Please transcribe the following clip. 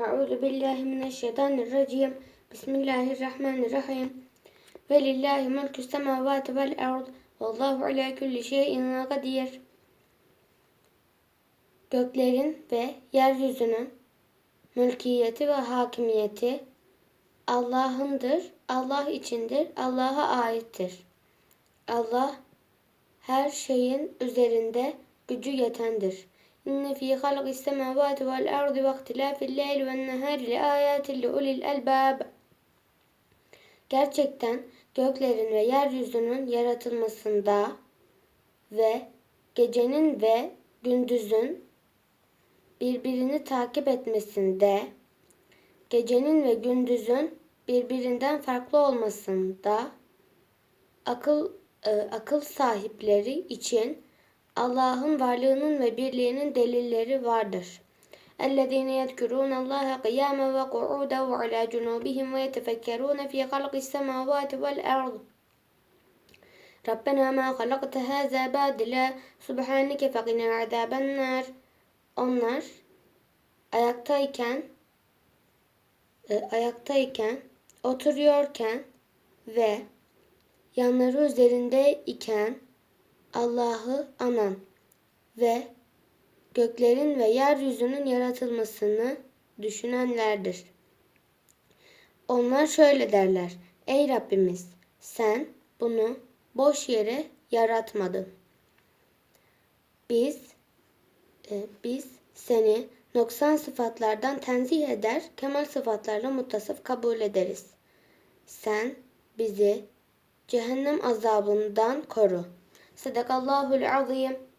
Euzu billahi mineşşeytanirracim. Bismillahirrahmanirrahim. Ve lillahi mulku semavati vel ard. Vallahu ala kulli şeyin kadir. Göklerin ve yeryüzünün mülkiyeti ve hakimiyeti Allah'ındır, Allah içindir, Allah'a aittir. Allah her şeyin üzerinde gücü yetendir. Ve ihtilâfil leyli ven nehâri le âyâtin li ulil elbâb. Gerçekten göklerin ve yeryüzünün yaratılmasında ve gecenin ve gündüzün birbirini takip etmesinde, gecenin ve gündüzün birbirinden farklı olmasında akıl e, akıl sahipleri için Allah'ın varlığının ve birliğinin delilleri vardır. اَلَّذ۪ينَ يَذْكُرُونَ اللّٰهَ قِيَامًا وَقُعُودًا وَعَلَى جُنُوبِهِمْ وَيَتَفَكَّرُونَ ف۪ي خَلْقِ السَّمَاوَاتِ وَالْأَرْضِ رَبَّنَا مَا خَلَقْتَ هَذَا بَادِلًا سُبْحَانَكَ فَقِنَا عَذَابَ النَّارِ Onlar ayaktayken e, ayaktayken, oturuyorken ve yanları üzerinde iken Allah'ı anan ve göklerin ve yeryüzünün yaratılmasını düşünenlerdir. Onlar şöyle derler. Ey Rabbimiz sen bunu boş yere yaratmadın. Biz e, biz seni noksan sıfatlardan tenzih eder, kemal sıfatlarla muttasıf kabul ederiz. Sen bizi cehennem azabından koru. صدق الله العظيم.